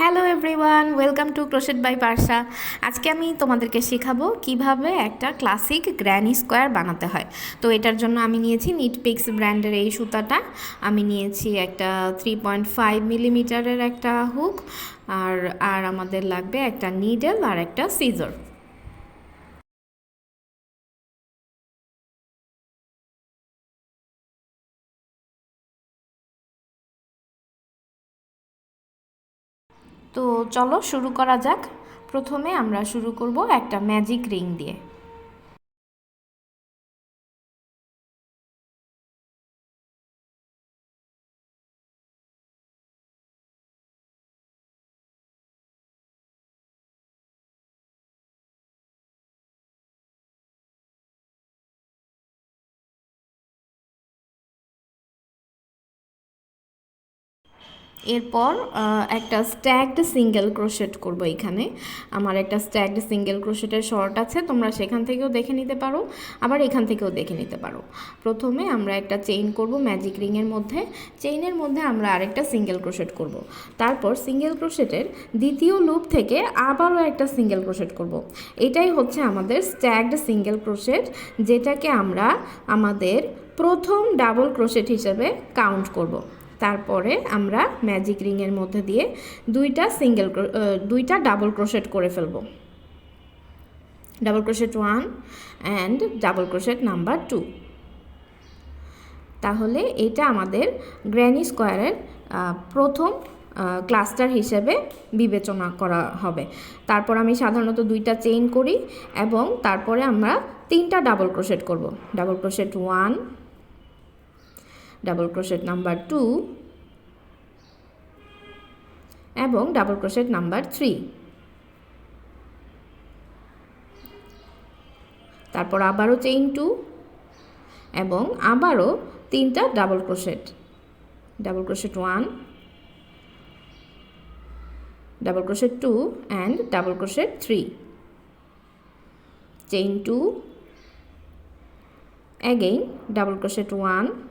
Hello everyone welcome to crochet by Parsa আজকে আমি তোমাদেরকে শেখাবো কীভাবে একটা ক্লাসিক গ্র্যানি স্কোয়ার বানাতে হয়। তো এটার জন্য আমি নিয়েছি নিট পিক্স ব্র্যান্ডের এই সুতাটা। আমি নিয়েছি একটা থ্রি পয়েন্ট ফাইভ মিলিমিটারের একটা হুক আর আর আমাদের লাগবে একটা নিডেল আর একটা সিজর তো চলো শুরু করা যাক। প্রথমে আমরা শুরু করব একটা ম্যাজিক রিং দিয়ে। এরপর একটা স্ট্যাগড সিঙ্গেল ক্রোশেট করব এখানে। আমার একটা স্ট্যাগড সিঙ্গেল ক্রোশেটের শর্ট আছে, তোমরা সেখান থেকেও দেখে নিতে পারো, আবার এখান থেকেও দেখে নিতে পারো। প্রথমে আমরা একটা চেইন করব ম্যাজিক রিংয়ের মধ্যে। চেইনের মধ্যে আমরা আরেকটা সিঙ্গেল ক্রোশেট করব। তারপর সিঙ্গেল ক্রোশেটের দ্বিতীয় লুপ থেকে আবারও একটা সিঙ্গেল ক্রোশেট করব। এটাই হচ্ছে আমাদের স্ট্যাগড সিঙ্গেল ক্রোশেট যেটাকে আমরা আমাদের প্রথম ডাবল ক্রোশেট হিসেবে কাউন্ট করব। তারপরে আমরা ম্যাজিক রিংয়ের মধ্যে দিয়ে দুইটা সিঙ্গেল দুইটা ডাবল ক্রোশেট করে ফেলব। Double crochet one and double crochet number two তাহলে এটা আমাদের গ্র্যানি স্কোয়ারের প্রথম ক্লাস্টার হিসেবে বিবেচনা করা হবে। তারপর আমি সাধারণত দুইটা চেইন করি এবং তারপরে আমরা তিনটা ডাবল ক্রোশেট করব। Double crochet one double crochet number two এবং ডাবল ক্রোশেট নাম্বার থ্রি তারপর আবারও চেইন টু এবং আবারও তিনটা double crochet double crochet one double crochet two and double crochet three chain two again double crochet 1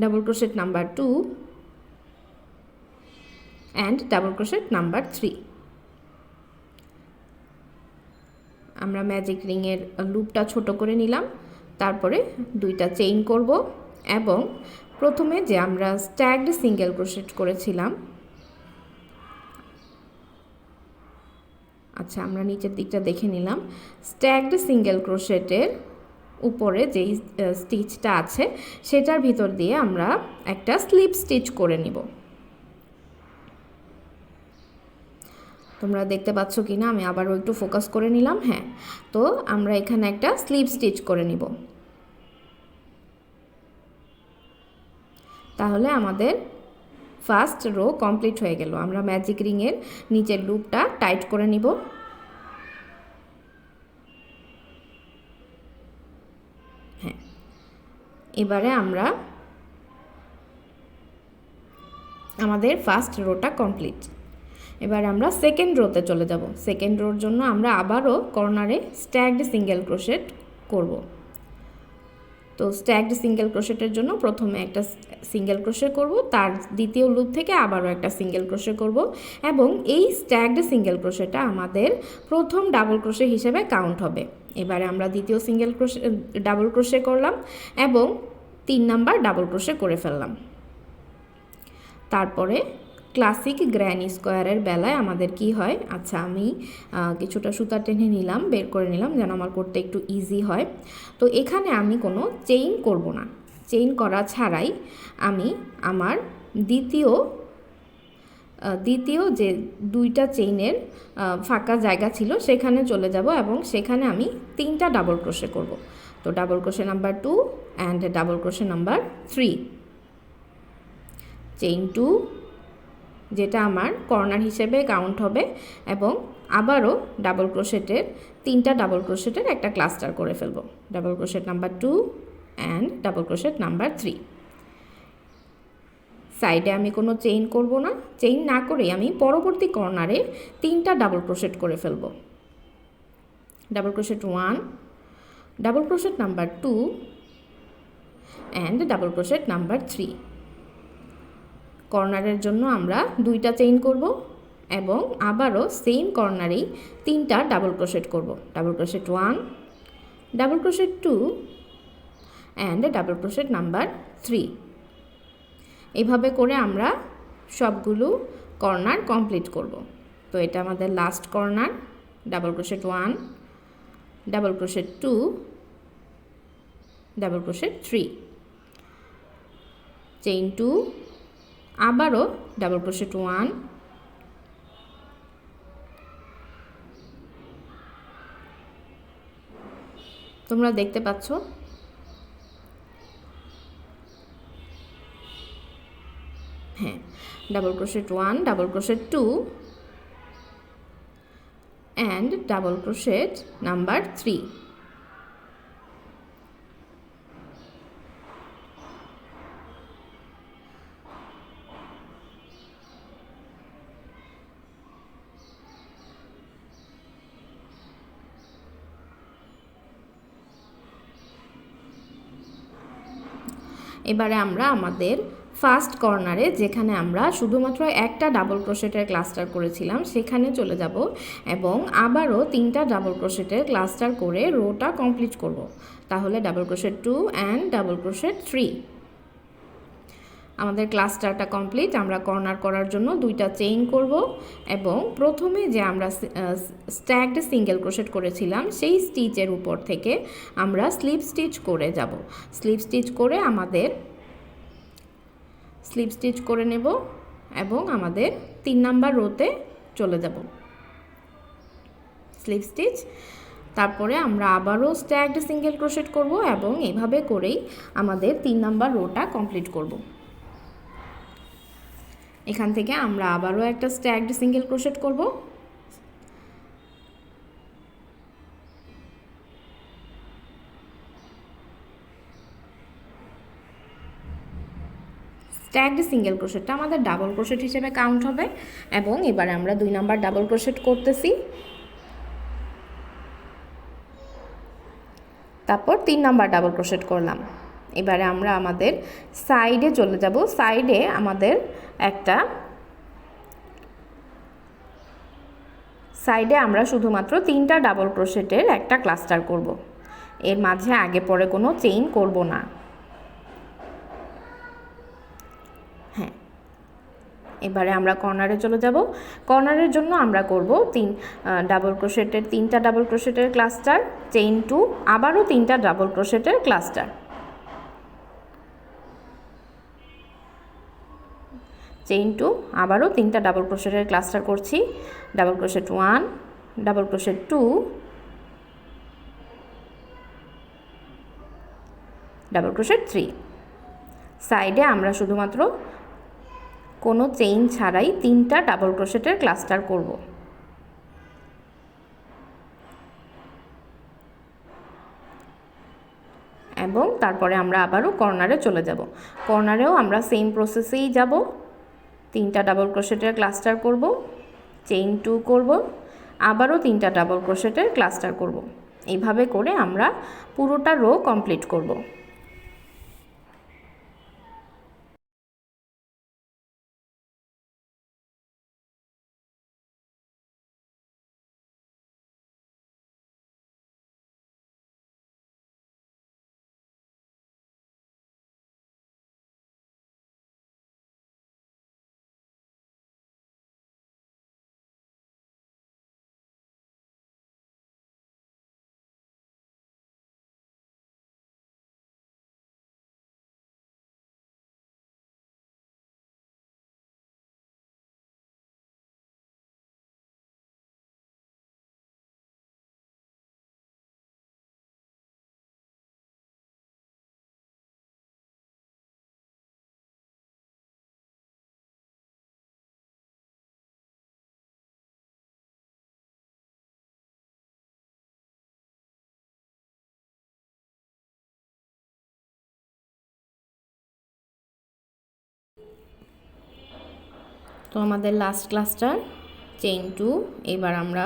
double crochet number 2 and double crochet number 3 আমরা magic রিংয়ের লুপটা ছোট করে নিলাম, তারপরে দুইটা চেইন করব এবং প্রথমে যে আমরা স্ট্যাগড সিঙ্গেল ক্রোশেট করেছিলাম আচ্ছা আমরা নিচের দিকটা দেখে নিলাম স্ট্যাগড সিঙ্গেল ক্রোশেটের উপরে যেই স্টিচটা আছে, সেটার ভিতর দিয়ে আমরা একটা স্লিপ স্টিচ করে নিব। তোমরা দেখতে পাচ্ছ কি না আমি আবারও একটু ফোকাস করে নিলাম হ্যাঁ। তো আমরা এখানে একটা স্লিপ স্টিচ করে নিব। তাহলে আমাদের ফার্স্ট রো কমপ্লিট হয়ে গেল। আমরা ম্যাজিক রিংয়ের নিচের লুপটা টাইট করে নিব। এবারে আমরা আমাদের ফার্স্ট রোটা কমপ্লিট এবার আমরা সেকেন্ড রোতে চলে যাব। সেকেন্ড রোর জন্য আমরা আবারও কর্নারে স্ট্যাগড সিঙ্গেল ক্রোশেট করব। তো স্ট্যাগড সিঙ্গেল ক্রোশেটের জন্য প্রথমে একটা সিঙ্গেল ক্রোশে করব, তার দ্বিতীয় লুপ থেকে আবারও একটা সিঙ্গেল ক্রোশে করব এবং এই স্ট্যাগড সিঙ্গেল ক্রোশেটা আমাদের প্রথম ডাবল ক্রোশে হিসেবে কাউন্ট হবে। এবারে আমরা দ্বিতীয় সিঙ্গেল ক্রোশে ডাবল ক্রোশে করলাম এবং তিন নাম্বার ডাবল ক্রোশে করে ফেললাম। তারপরে ক্লাসিক গ্র্যানি স্কোয়ারের বেলায় আমাদের কি হয়? আচ্ছা আমি কিছুটা সুতা টেনে নিলাম, বের করে নিলাম যেন আমার করতে একটু ইজি হয়। তো এখানে আমি কোনো চেইন করব না। চেইন করা ছাড়াই আমি আমার দ্বিতীয় দ্বিতীয় যে দুইটা চেইনের ফাঁকা জায়গা ছিল, সেখানে চলে যাব এবং সেখানে আমি তিনটা ডাবল ক্রোশে করব। তো double crochet number two and double crochet number three chain two যেটা আমার কর্নার হিসেবে কাউন্ট হবে এবং আবারও ডাবল ক্রোশেটের তিনটা ডাবল ক্রোশেটের একটা ক্লাস্টার করে ফেলব। Double crochet number two and double crochet number three সাইডে আমি কোনো চেইন করব না। চেইন না করে আমি পরবর্তী কর্নারে তিনটা ডাবল ক্রোশেট করে ফেলব। Double crochet one double crochet number two and double crochet number three কর্নারের জন্য আমরা দুইটা চেইন করব এবং আবারও সেম কর্নারেই তিনটা ডাবল ক্রোশেট করব। Double crochet one double crochet two and double crochet number three এভাবে করে আমরা সবগুলো কর্নার কমপ্লিট করব। তো এটা আমাদের last corner double crochet one double crochet two double crochet three chain two আবারও ডাবল ক্রোশেট ওয়ান তোমরা দেখতে পাচ্ছ double crochet one double crochet two and double crochet number three এবারে আমরা আমাদের ফার্স্ট কর্নারে, যেখানে আমরা শুধুমাত্র একটা ডাবল ক্রোশেটের ক্লাস্টার করেছিলাম, সেখানে চলে যাব এবং আবারও তিনটা ডাবল ক্রোশেটের ক্লাস্টার করে রোটা কমপ্লিট করব। তাহলে double crochet two and double crochet three আমাদের ক্লাস্টারটা কমপ্লিট, আমরা কর্নার করার জন্য দুইটা চেইন করব এবং প্রথমে যে আমরা স্ট্যাগড সিঙ্গেল ক্রোশেট করেছিলাম, সেই স্টিচের উপর থেকে আমরা স্লিপ স্টিচ করে যাব স্লিপ স্টিচ করে আমাদের স্লিপ স্টিচ করে নেব এবং আমাদের তিন নাম্বার রোতে চলে যাব। স্লিপ স্টিচ, তারপরে আমরা আবারও স্ট্যাগড সিঙ্গেল ক্রোশেট করব এবং এভাবে করেই আমাদের তিন নাম্বার রোটা কমপ্লিট করব। এখান থেকে আমরা আবারও একটা স্ট্যাগড সিঙ্গেল ক্রোশেট করব। স্ট্যাগড সিঙ্গেল ক্রোশেটটা আমাদের ডাবল ক্রোশেট হিসেবে কাউন্ট হবে এবং এবারে আমরা দুই নাম্বার ডাবল ক্রোশেট করতেছি। তারপর তিন নাম্বার ডাবল ক্রোশেট করলাম। এবারে আমরা আমাদের সাইডে চলে যাব। সাইডে আমাদের একটা সাইডে আমরা শুধুমাত্র তিনটা ডাবল ক্রোশেটের একটা ক্লাস্টার করব। এর মাঝে আগে পরে কোনো চেইন করব না। এবারে আমরা কর্নারে চলে যাব। কর্নারের জন্য আমরা করব তিন ডাবল ক্রোশেটের তিনটা ডাবল ক্রোশেটের ক্লাস্টার চেইন টু আবারও তিনটা ডাবল ক্রোশেটের ক্লাস্টার চেইন টু আবারও তিনটা ডাবল ক্রোশেটের ক্লাস্টার করছি। Double crochet one double crochet two double crochet three সাইডে আমরা শুধুমাত্র কোনো চেইন ছাড়াই তিনটা ডাবল ক্রোশেটের ক্লাস্টার করব। এবং তারপরে আমরা আবারও কর্নারে চলে যাব। কর্নারেও আমরা সেম প্রসেসেই যাব। তিনটা ডাবল ক্রোশেটের ক্লাস্টার করব, চেইন টু করব, আবারও তিনটা ডাবল ক্রোশেটের ক্লাস্টার করব। এইভাবে করে আমরা পুরোটা রো কমপ্লিট করব। তো আমাদের লাস্ট ক্লাসটার চেইন টু এবার আমরা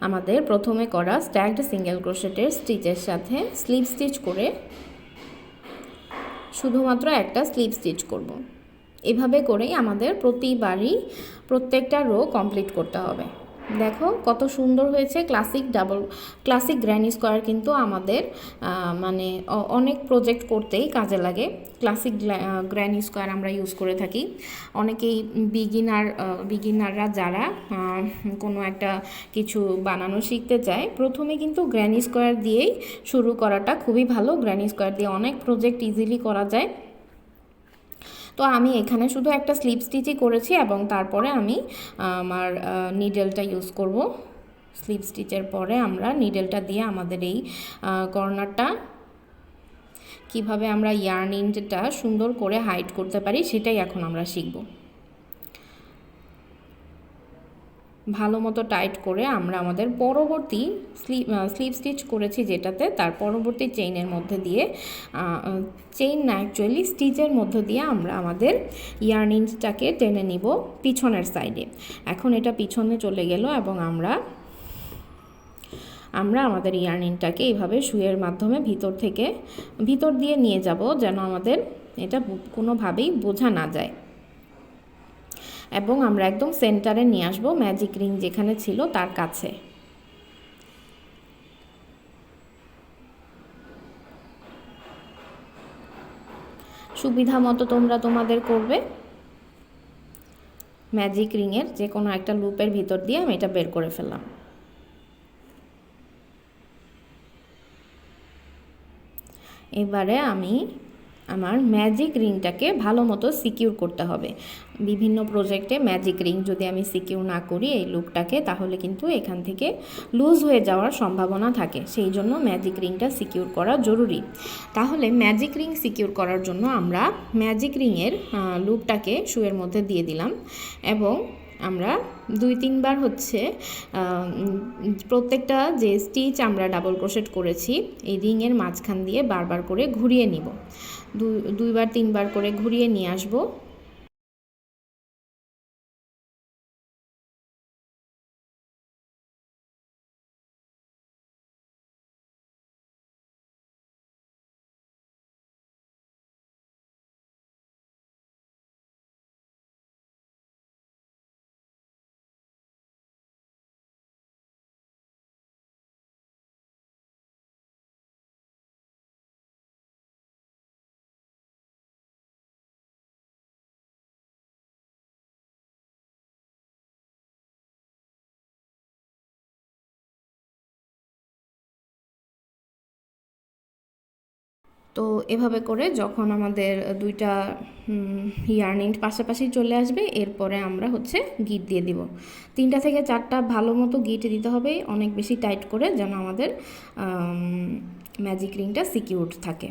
আমাদের প্রথমে করা স্ট্যাগড সিঙ্গেল ক্রোশেটের স্টিচের সাথে স্লিপ স্টিচ করে শুধুমাত্র একটা স্লিপ স্টিচ করব। এভাবে করেই আমাদের প্রতিবারই প্রত্যেকটা রো কমপ্লিট করতে হবে দেখো কত সুন্দর হয়েছে classic double classic granny square কিন্তু আমাদের মানে অনেক প্রজেক্ট করতেই কাজে লাগে। ক্লাসিক গ্র্যানি স্কোয়ার আমরা ইউজ করে থাকি। অনেকেই বিগিনার বিগিনাররা যারা কোনো একটা কিছু বানানো শিখতে চায়, প্রথমে কিন্তু গ্র্যানি স্কোয়ার দিয়েই শুরু করাটা খুবই ভালো। গ্র্যানি স্কোয়ার দিয়ে অনেক প্রজেক্ট ইজিলি করা যায়। তো আমি এখানে শুধু একটা স্লিপ স্টিচই করেছি এবং তারপরে আমি আমার নিডেলটা ইউজ করব। স্লিপ স্টিচের পরে আমরা নিডেলটা দিয়ে আমাদের এই কর্নারটা কীভাবে আমরা ইয়ার্নিংটা সুন্দর করে হাইড করতে পারি সেটাই এখন আমরা শিখব। ভালো মতো টাইট করে আমরা আমাদের পরবর্তী স্লিপ স্লিপ স্টিচ করেছি যেটাতে তার পরবর্তী চেইনের মধ্যে দিয়ে চেইন না অ্যাকচুয়ালি স্টিচের মধ্য দিয়ে আমরা আমাদের ইয়ার্নিংসটাকে টেনে নিব পিছনের সাইডে এখন এটা পিছনে চলে গেল এবং আমরা আমরা আমাদের ইয়ার্নিংটাকে এইভাবে শুয়ের মাধ্যমে ভিতর থেকে, ভিতর দিয়ে নিয়ে যাব যেন আমাদের এটা কোনোভাবেই বোঝা না যায়। এবং আমরা একদম সেন্টারে নিয়ে আসব ম্যাজিক রিং যেখানে ছিল তার কাছে। সুবিধা মতো তোমরা তোমাদের করবে। ম্যাজিক রিংয়ের যে কোনো একটা লুপের ভিতর দিয়ে আমি এটা বের করে ফেললাম। এবারে আমি আমার ম্যাজিক রিংটাকে ভালো মতো সিকিউর করতে হবে। বিভিন্ন প্রজেক্টে ম্যাজিক রিং যদি আমি সিকিউর না করি এই লুকটাকে তাহলে কিন্তু এখান থেকে লুজ হয়ে যাওয়ার সম্ভাবনা থাকে। সেই জন্য ম্যাজিক রিংটা সিকিউর করা জরুরি। তাহলে ম্যাজিক রিং সিকিউর করার জন্য আমরা ম্যাজিক রিংয়ের লুপটাকে শুয়ের মধ্যে দিয়ে দিলাম এবং আমরা দুই তিনবার হচ্ছে প্রত্যেকটা যে স্টিচ আমরা ডাবল ক্রোশেট করেছি, এই রিংয়ের মাঝখান দিয়ে বারবার করে ঘুরিয়ে নিব। দুই দুইবার তিনবার করে ঘুরিয়ে নিয়ে আসব। তো এভাবে করে যখন আমাদের দুইটা ইয়ার্নিং পাশাপাশি চলে আসবে, এরপরে আমরা হচ্ছে গিট দিয়ে দিব। তিনটা থেকে চারটা ভালো মতো গিট দিতে হবে, অনেক বেশি টাইট করে যেন আমাদের ম্যাজিক রিংটা সিকিউর থাকে।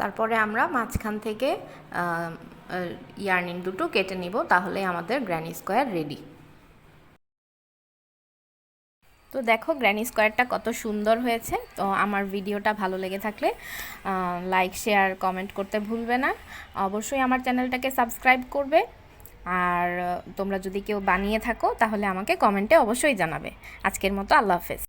তারপরে আমরা মাঝখান থেকে ইয়ার্নিং দুটো কেটে নিব, তাহলে আমাদের গ্র্যানি স্কোয়ার রেডি। তো দেখো, গ্র্যানি স্কোয়ারটা কত সুন্দর হয়েছে। তো আমার ভিডিওটা ভালো লেগে থাকলে লাইক, শেয়ার, কমেন্ট করতে ভুলবে না। অবশ্যই আমার চ্যানেলটাকে সাবস্ক্রাইব করবে। আর তোমরা যদি কেউ বানিয়ে থাকো, তাহলে আমাকে কমেন্টে অবশ্যই জানাবে। আজকের মতো আল্লাহ হাফেজ।